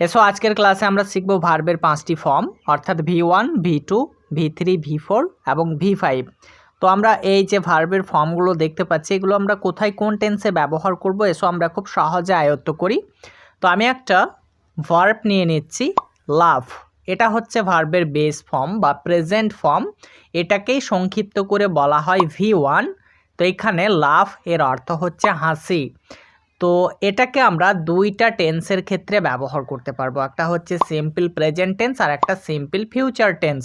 এসো আজকের ক্লাসে আমরা শিখব ভার্বের পাঁচটি ফর্ম অর্থাৎ V one V two V three V four এবং ভি ফাইভ তো আমরা এই যে ভার্বের ফর্মগুলো দেখতে পাচ্ছি, এগুলো আমরা কোথায়, কোন টেন্সে ব্যবহার করব, এসো আমরা খুব সহজে আয়ত্ত করি। তো আমি একটা ভার্ব নিয়ে নিচ্ছি লাভ এটা হচ্ছে ভার্বের বেস ফর্ম বা প্রেজেন্ট ফর্ম এটাকেই সংক্ষিপ্ত করে বলা হয় ভি ওয়ান তো এখানে লাভ এর অর্থ হচ্ছে হাসি। তো এটাকে আমরা দুইটা টেন্সের ক্ষেত্রে ব্যবহার করতে পারব। একটা হচ্ছে সিম্পল প্রেজেন্ট টেন্স আর একটা সিম্পল ফিউচার টেন্স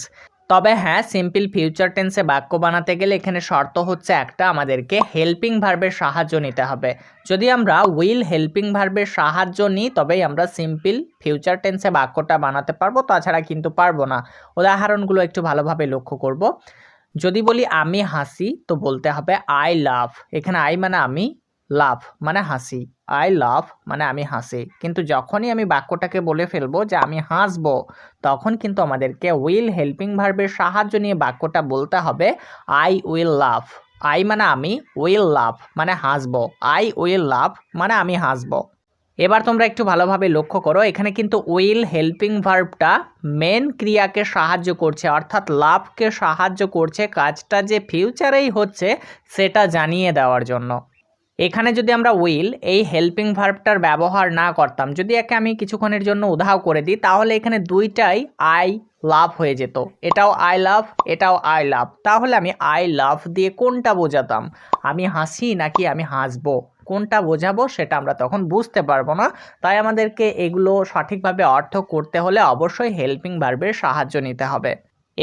তবে হ্যাঁ সিম্পল ফিউচার টেন্সে বাক্য বানাতে গেলে এখানে শর্ত হচ্ছে একটা, আমাদেরকে হেল্পিং ভার্বের সাহায্য নিতে হবে। যদি আমরা উইল হেল্পিং ভার্বের সাহায্য নিই, তবেই আমরা সিম্পল ফিউচার টেন্সে বাক্যটা বানাতে পারব, তাছাড়া কিন্তু পারব না। উদাহরণগুলো একটু ভালোভাবে লক্ষ্য করব। যদি বলি আমি হাসি, তো বলতে হবে আই লাভ এখানে আই মানে আমি লাভ মানে হাসি। আই লাভ মানে আমি হাসি। কিন্তু যখনই আমি বাক্যটাকে বলে ফেলব যে আমি হাসবো, তখন কিন্তু আমাদেরকে উইল হেল্পিং ভার্বের সাহায্য নিয়ে বাক্যটা বলতে হবে, আই উইল লাভ। আই মানে আমি, উইল লাভ মানে হাসবো। আই উইল লাভ মানে আমি হাসবো। এবার তোমরা একটু ভালোভাবে লক্ষ্য করো, এখানে কিন্তু উইল হেল্পিং ভার্বটা মেন ক্রিয়াকে সাহায্য করছে, অর্থাৎ লাভকে সাহায্য করছে। কাজটা যে ফিউচারেই হচ্ছে, সেটা জানিয়ে দেওয়ার জন্য। এখানে যদি আমরা উইল এই হেল্পিং ভার্বটার ব্যবহার না করতাম, যদি একে আমি কিছুক্ষণের জন্য উধাও করে দিই, তাহলে এখানে দুইটাই আই লাভ হয়ে যেত। এটাও আই লাভ এটাও আই লাভ তাহলে আমি আই লাভ দিয়ে কোনটা বোঝাতাম? আমি হাসি নাকি আমি হাসবো? কোনটা বোঝাবো সেটা আমরা তখন বুঝতে পারব না। তাই আমাদেরকে এগুলো সঠিকভাবে অর্থ করতে হলে অবশ্যই হেল্পিং ভার্বের সাহায্য নিতে হবে।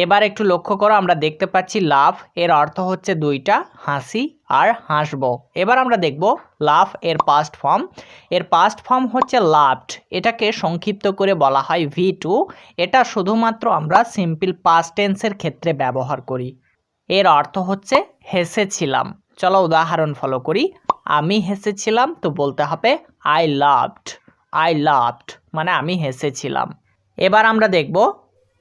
এবার একটু লক্ষ্য করো, আমরা দেখতে পাচ্ছি লাভ এর অর্থ হচ্ছে দুইটা, হাসি আর হাসবো। এবার আমরা দেখব লাভ এর পাস্ট ফর্ম এর পাস্ট ফর্ম হচ্ছে লাভড এটাকে সংক্ষিপ্ত করে বলা হয় ভি টু এটা শুধুমাত্র আমরা সিম্পল পাস্ট টেন্সের ক্ষেত্রে ব্যবহার করি। এর অর্থ হচ্ছে হেসেছিলাম। চলো উদাহরণ ফলো করি। আমি হেসেছিলাম তো বলতে হবে আই লাভড আই লাভড মানে আমি হেসেছিলাম। এবার আমরা দেখব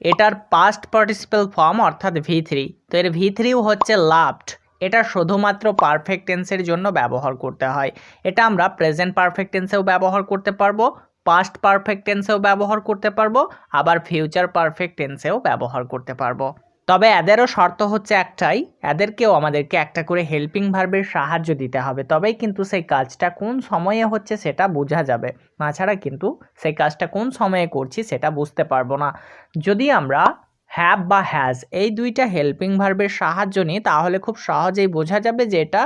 এটার পাস্ট পার্টিসিপাল ফর্ম অর্থাৎ ভি থ্রি তো এর ভি থ্রিও হচ্ছে লাভড এটা শুধুমাত্র পারফেক্ট টেন্সের জন্য ব্যবহার করতে হয়। এটা আমরা প্রেজেন্ট পারফেক্ট টেন্সেও ব্যবহার করতে পারব পাস্ট পারফেক্ট টেন্সেও ব্যবহার করতে পারব, আবার ফিউচার পারফেক্ট টেন্সেও ব্যবহার করতে পারব। তবে এদেরও শর্ত হচ্ছে একটাই, এদেরকেও আমাদেরকে একটা করে হেল্পিং ভার্বের সাহায্য দিতে হবে। তবেই কিন্তু সেই কাজটা কোন সময়ে হচ্ছে সেটা বোঝা যাবে। তাছাড়া কিন্তু সেই কাজটা কোন সময়ে করছি সেটা বুঝতে পারব না। যদি আমরা হ্যাভ বা হ্যাজ এই দুইটা হেল্পিং ভার্বের সাহায্য নিই, তাহলে খুব সহজেই বোঝা যাবে যে এটা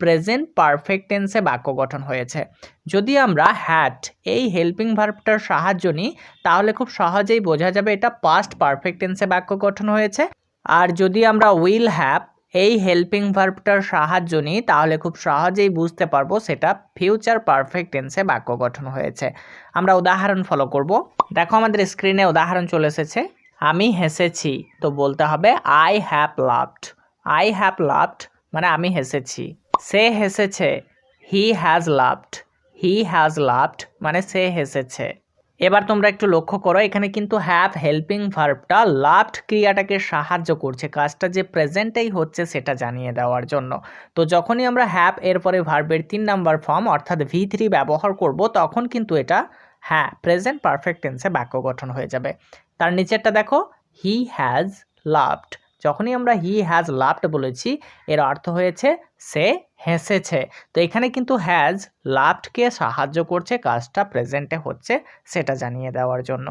প্রেজেন্ট পারফেক্ট টেন্সে বাক্য গঠন হয়েছে। যদি আমরা হ্যাট এই হেল্পিং ভার্বটার সাহায্য নিই, তাহলে খুব সহজেই বোঝা যাবে এটা পাস্ট পারফেক্ট টেন্সে বাক্য গঠন হয়েছে। আর যদি আমরা উইল হ্যাভ এই হেল্পিং ভার্বটার সাহায্য নিই, তাহলে খুব সহজেই বুঝতে পারব সেটা ফিউচার পারফেক্ট টেন্সে বাক্য গঠন হয়েছে। আমরা উদাহরণ ফলো করব। দেখো আমাদের স্ক্রিনে উদাহরণ চলে এসেছে। আমি হেসেছি, তো বলতে হবে I have loved I have loved মানে আমি হেসেছি। সে হেসেছে he has loved he has loved মানে সে হেসেছে। এবার তোমরা একটু লক্ষ্য করো, এখানে কিন্তু হ্যাভ হেল্পিং ভার্বটা লাভড ক্রিয়াটাকে সাহায্য করছে। কাজটা যে প্রেজেন্টেই হচ্ছে সেটা জানিয়ে দেওয়ার জন্য। তো যখনই আমরা হ্যাভ এরপরে ভার্বের তিন নাম্বার ফর্ম অর্থাৎ ভি থ্রি ব্যবহার করব, তখন কিন্তু এটা হ্যাঁ প্রেজেন্ট পারফেক্ট টেন্সে বাক্য গঠন হয়ে যাবে। তার নিচেরটা দেখো হি হ্যাজ লাভড যখনই আমরা হি হ্যাজ লাভড বলেছি, এর অর্থ হয়েছে সে হেসেছে। তো এখানে কিন্তু হ্যাজ লাভডকে সাহায্য করছে, কাজটা প্রেজেন্টে হচ্ছে সেটা জানিয়ে দেওয়ার জন্য।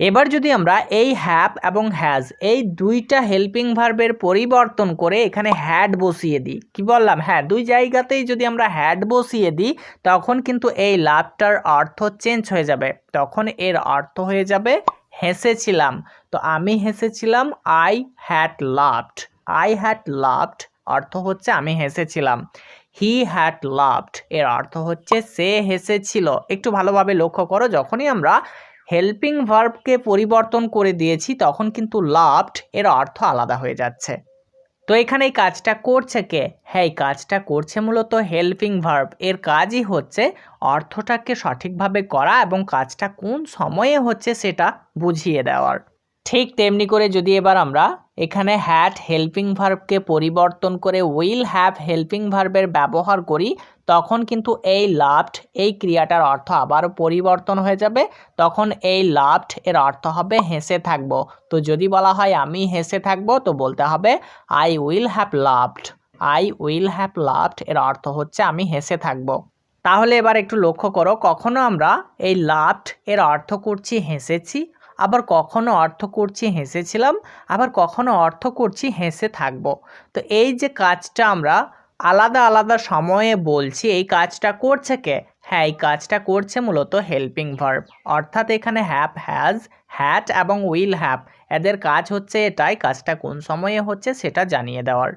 এবার যদি আমরা এই হ্যাপ এবং হ্যাজ এই দুইটা হেল্পিং ভার্বের পরিবর্তন করে এখানে হ্যাড বসিয়ে দিই। কি বললাম? হ্যাঁ দুই জায়গাতেই যদি আমরা হ্যাড বসিয়ে দিই, তখন কিন্তু এই লাভটার অর্থ চেঞ্জ হয়ে যাবে। তখন এর অর্থ হয়ে যাবে হেসেছিলাম। তো আমি হেসেছিলাম I had laughed I had laughed অর্থ হচ্ছে আমি হেসেছিলাম। হি হ্যাড লাভড এর অর্থ হচ্ছে সে হেসেছিল। একটু ভালোভাবে লক্ষ্য করো, যখনই আমরা হেল্পিং ভার্বকে পরিবর্তন করে দিয়েছি, তখন কিন্তু লাভড এর অর্থ আলাদা হয়ে যাচ্ছে। তো এখানে এই কাজটা করছে কে? হ্যাঁ এই কাজটা করছে মূলত হেল্পিং ভার্ব এর কাজই হচ্ছে অর্থটাকে সঠিকভাবে করা এবং কাজটা কোন সময়ে হচ্ছে সেটা বুঝিয়ে দেওয়ার। ঠিক তেমনি করে যদি এবার আমরা এখানে হ্যাট হেল্পিং ভার্বকে পরিবর্তন করে উইল হ্যাভ হেল্পিং ভার্বের ব্যবহার করি তখন কিন্তু এই লাভড এই ক্রিয়াটার অর্থ আবারও পরিবর্তন হয়ে যাবে। তখন এই লাভড এর অর্থ হবে হেসে থাকব। তো যদি বলা হয় আমি হেসে থাকব, তো বলতে হবে I will have loved I will have loved এর অর্থ হচ্ছে আমি হেসে থাকব। তাহলে এবার একটু লক্ষ্য করো, কখনো আমরা এই লাভড এর অর্থ করছি হেসেছি, আবার কখনো অর্থ করছি হেসেছিলাম, আবার কখনো অর্থ করছি হেসে থাকব। তো এই যে কাজটা আমরা আলাদা আলাদা সময়ে বলছি, এই কাজটা করছে কে? হ্যাঁ এই কাজটা করছে মূলত হেল্পিং ভার্ব অর্থাৎ এখানে হ্যাপ হ্যাজ হ্যাট এবং উইল হ্যাপ এদের কাজ হচ্ছে এটাই, কাজটা কোন সময়ে হচ্ছে সেটা জানিয়ে দেওয়ার।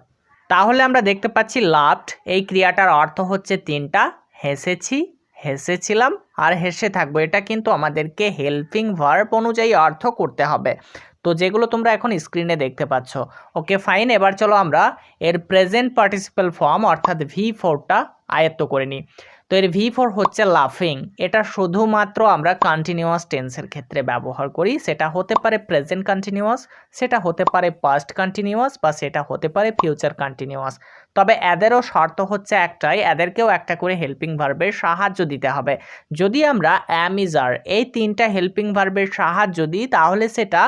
তাহলে আমরা দেখতে পাচ্ছি লাভড এই ক্রিয়াটার অর্থ হচ্ছে তিনটা, হেসেছি, হেসেছিলাম আর হেসে থাকব। এটা কিন্তু আমাদেরকে হেল্পিং ভার্ব অনুযায়ী অর্থ করতে হবে। তো যেগুলো তোমরা এখন স্ক্রিনে দেখতে পাচ্ছ। ওকে ফাইন এবার চলো আমরা এর প্রেজেন্ট পার্টিসিপাল ফর্ম অর্থাৎ ভি ফোরটা আয়ত্ত করে নিই। তো এর ভি ফোর হচ্ছে লাফিং এটা শুধুমাত্র আমরা কন্টিনিউয়াস টেন্সের ক্ষেত্রে ব্যবহার করি। সেটা হতে পারে প্রেজেন্ট কন্টিনিউয়াস সেটা হতে পারে পাস্ট কন্টিনিউয়াস বা সেটা হতে পারে ফিউচার কন্টিনিউয়াস তবে এদেরও শর্ত হচ্ছে একটাই, এদেরকেও একটা করে হেল্পিং ভার্বের সাহায্য দিতে হবে। যদি আমরা অ্যামিজার এই তিনটা হেল্পিং ভার্বের সাহায্য দিই, তাহলে সেটা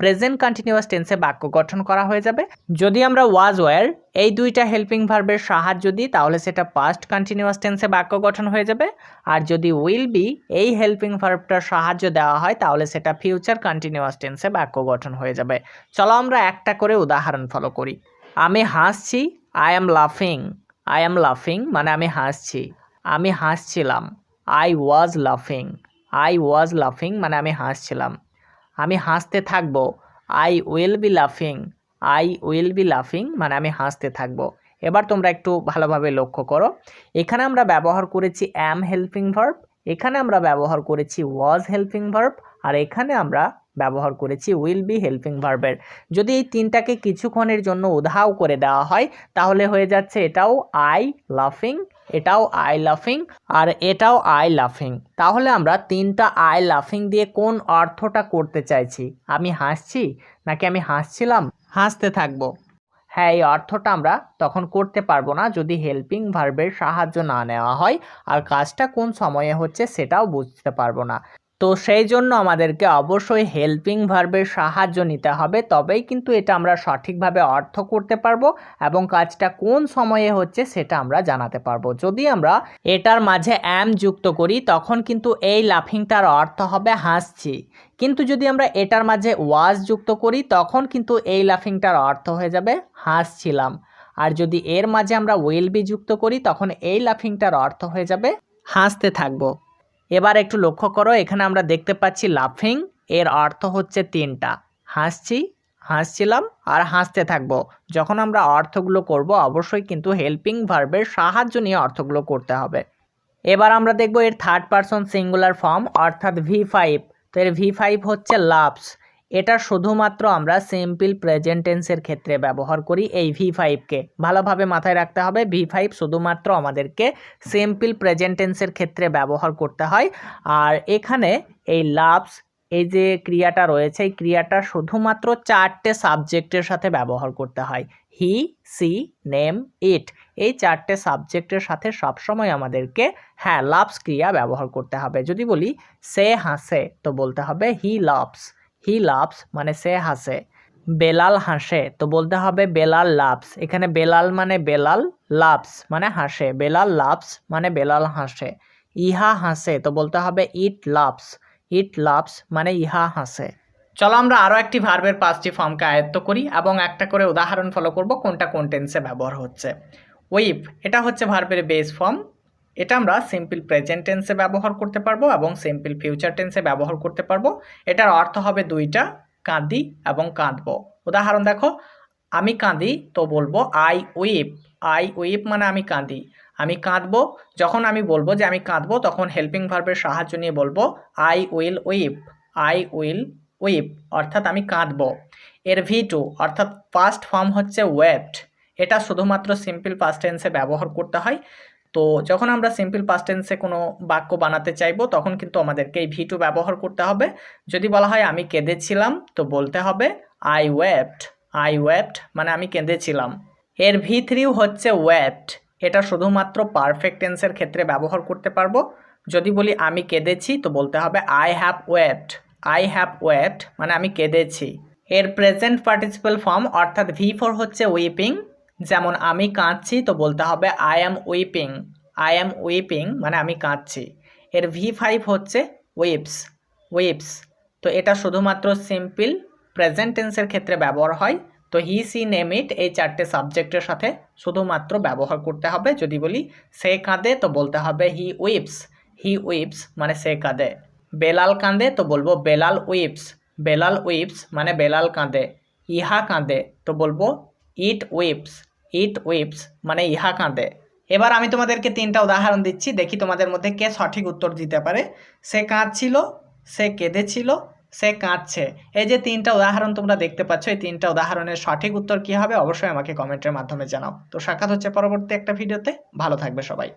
প্রেজেন্ট কন্টিনিউয়াস টেন্সে বাক্য গঠন করা হয়ে যাবে। যদি আমরা ওয়াজ ওয়ার এই দুইটা হেল্পিং ভার্বের সাহায্য দিই, তাহলে সেটা পাস্ট কন্টিনিউয়াস টেন্সে বাক্য গঠন হয়ে যাবে। আর যদি উইল বি এই হেল্পিং ভার্বটার সাহায্য দেওয়া হয়, তাহলে সেটা ফিউচার কন্টিনিউয়াস টেন্সে বাক্য গঠন হয়ে যাবে। চলো আমরা একটা করে উদাহরণ ফলো করি। আমি হাসছি আই অ্যাম লাফিং আই অ্যাম লাফিং মানে আমি হাসছি। আমি হাসছিলাম। আই ওয়াজ লাফিং আই ওয়াজ লাফিং মানে আমি হাসছিলাম। আমি হাসতে থাকব। আই উইল বি লাফিং আই উইল বি লাফিং মানে আমি হাসতে থাকব। এবার তোমরা একটু ভালোভাবে লক্ষ্য করো। এখানে আমরা ব্যবহার করেছি অ্যাম হেল্পিং ভার্ব এখানে আমরা ব্যবহার করেছি ওয়াজ হেল্পিং ভার্ব আর এখানে আমরা ব্যবহার করেছি উইল বি হেল্পিং ভার্বের যদি এই তিনটাকে কিছুক্ষণের জন্য উধাও করে দেওয়া হয়, তাহলে হয়ে যাচ্ছে এটাও আই লাফিং এটাও আই লাফিং আর এটাও আই লাফিং তাহলে আমরা তিনটা আই লাফিং দিয়ে কোন অর্থটা করতে চাইছি? আমি হাসছি নাকি আমি হাসছিলাম? হাসতে থাকব। হ্যাঁ এই অর্থটা আমরা তখন করতে পারব না যদি হেল্পিং ভার্বের সাহায্য না নেওয়া হয়। আর কাজটা কোন সময়ে হচ্ছে সেটাও বুঝতে পারব না। তো সেই জন্য আমাদেরকে অবশ্যই হেল্পিং ভার্বের সাহায্য নিতে হবে। তবেই কিন্তু এটা আমরা সঠিকভাবে অর্থ করতে পারব এবং কাজটা কোন সময়ে হচ্ছে সেটা আমরা জানাতে পারব। যদি আমরা এটার মাঝে অ্যাম যুক্ত করি, তখন কিন্তু এই লাফিংটার অর্থ হবে হাসছি। কিন্তু যদি আমরা এটার মাঝে ওয়াজ যুক্ত করি, তখন কিন্তু এই লাফিংটার অর্থ হয়ে যাবে হাসছিলাম। আর যদি এর মাঝে আমরা উইল বি যুক্ত করি, তখন এই লাফিংটার অর্থ হয়ে যাবে হাসতে থাকব। এবার একটু লক্ষ্য করো, এখানে আমরা দেখতে পাচ্ছি লাফিং এর অর্থ হচ্ছে তিনটা। হাসছি, হাসছিলাম আর হাসতে থাকব। যখন আমরা অর্থগুলো করব, অবশ্যই কিন্তু হেল্পিং ভার্বের সাহায্য নিয়ে অর্থগুলো করতে হবে। এবার আমরা দেখব এর থার্ড পারসন সিঙ্গুলার ফর্ম অর্থাৎ ভি ফাইভ তো এর ভি ফাইভ হচ্ছে লাভস এটা শুধুমাত্র আমরা সিম্পল প্রেজেন্ট টেন্সের ক্ষেত্রে ব্যবহার করি এই ভি ফাইভকে ভালোভাবে মাথায় রাখতে হবে ভি ফাইভ শুধুমাত্র আমাদেরকে সিম্পল প্রেজেন্ট টেন্সের ক্ষেত্রে ব্যবহার করতে হয়। আর এখানে এই লাভস এই যে ক্রিয়াটা রয়েছে, এই ক্রিয়াটা শুধুমাত্র চারটে সাবজেক্টের সাথে ব্যবহার করতে হয়। হি সি নেম ইট এই চারটে সাবজেক্টের সাথে সবসময় আমাদেরকে হ্যাঁ লাভস ক্রিয়া ব্যবহার করতে হবে। যদি বলি, সে, হাসে, তো বলতে হবে হি লাভস হি লাভস মানে সে হাসে। বেলাল হাসে, তো বলতে হবে বেলাল লাভস এখানে বেলাল মানে বেলাল লাভস মানে হাসে। বেলাল লাভস মানে বেলাল হাসে। ইহা হাসে, তো বলতে হবে ইট লাভস ইট লাভস মানে ইহা হাসে। চলো আমরা আরও একটি ভার্বের পাঁচটি ফর্মকে আয়ত্ত করি এবং একটা করে উদাহরণ ফলো করব কোনটা কোন টেন্সে ব্যবহার হচ্ছে। ওয়েব এটা হচ্ছে ভার্বের বেস ফর্ম এটা আমরা সিম্পল প্রেজেন্ট টেন্সে ব্যবহার করতে পারব এবং সিম্পল ফিউচার টেন্সে ব্যবহার করতে পারব। এটার অর্থ হবে দুইটা, কাঁদি এবং কাঁদবো। উদাহরণ দেখো, আমি কাঁদি তো বলব আই উইপ আই উইপ মানে আমি কাঁদি। আমি কাঁদবো, যখন আমি বলব যে আমি কাঁদবো, তখন হেল্পিং ভার্বের সাহায্য নিয়ে বলব I will weep I will weep অর্থাৎ আমি কাঁদবো। এর ভি টু অর্থাৎ ফার্স্ট ফর্ম হচ্ছে ওয়েপ্ট এটা শুধুমাত্র সিম্পল পাস্ট টেন্সে ব্যবহার করতে হয়। তো যখন আমরা সিম্পল পাস্ট টেন্সে কোনো বাক্য বানাতে চাইব, তখন কিন্তু আমাদেরকে এই ভি টু ব্যবহার করতে হবে। যদি বলা হয়, আমি কেঁদেছিলাম, তো বলতে হবে আই ওয়েপ্ট আই ওয়েপ্ট মানে আমি কেঁদেছিলাম। এর ভি থ্রিও হচ্ছে ওয়েপ্ট এটা শুধুমাত্র পারফেক্ট টেন্সের ক্ষেত্রে ব্যবহার করতে পারব। যদি বলি, আমি কেঁদেছি, তো বলতে হবে I have wept I have wept মানে আমি কেঁদেছি। এর প্রেজেন্ট পার্টিসিপাল ফর্ম অর্থাৎ ভি ফোর হচ্ছে উইপিং যেমন আমি কাঁদছি, তো বলতে হবে I am weeping I am weeping মানে আমি কাঁদছি। এর ভি ফাইভ হচ্ছে উইপস উইপস তো এটা শুধুমাত্র সিম্পল প্রেজেন্ট টেন্সের ক্ষেত্রে ব্যবহার হয়। তো হি সি নেম ইট এই চারটে সাবজেক্টের সাথে শুধুমাত্র ব্যবহার করতে হবে। যদি বলি সে কাঁদে, তো বলতে হবে হি উইপস হি উইপস মানে সে কাঁদে। বেলাল কাঁদে, তো বলব বেলাল উইপস বেলাল উইপস মানে বেলাল কাঁদে, ইহা কাঁদে, তো বলব ইট উইপস ইট উইপস মানে ইহা কাঁদে। এবার আমি তোমাদেরকে তিনটা উদাহরণ দিচ্ছি, দেখি তোমাদের মধ্যে কে সঠিক উত্তর দিতে পারে। সে কাঁদছিল, সে কেঁদেছিল, সে কাঁদছে। এই যে তিনটা উদাহরণ তোমরা দেখতে পাচ্ছ, এই তিনটা উদাহরণের সঠিক উত্তর কী হবে, অবশ্যই আমাকে কমেন্টের মাধ্যমে জানাও। তো সাক্ষাৎ হচ্ছে পরবর্তী একটা ভিডিওতে, ভালো থাকবে সবাই।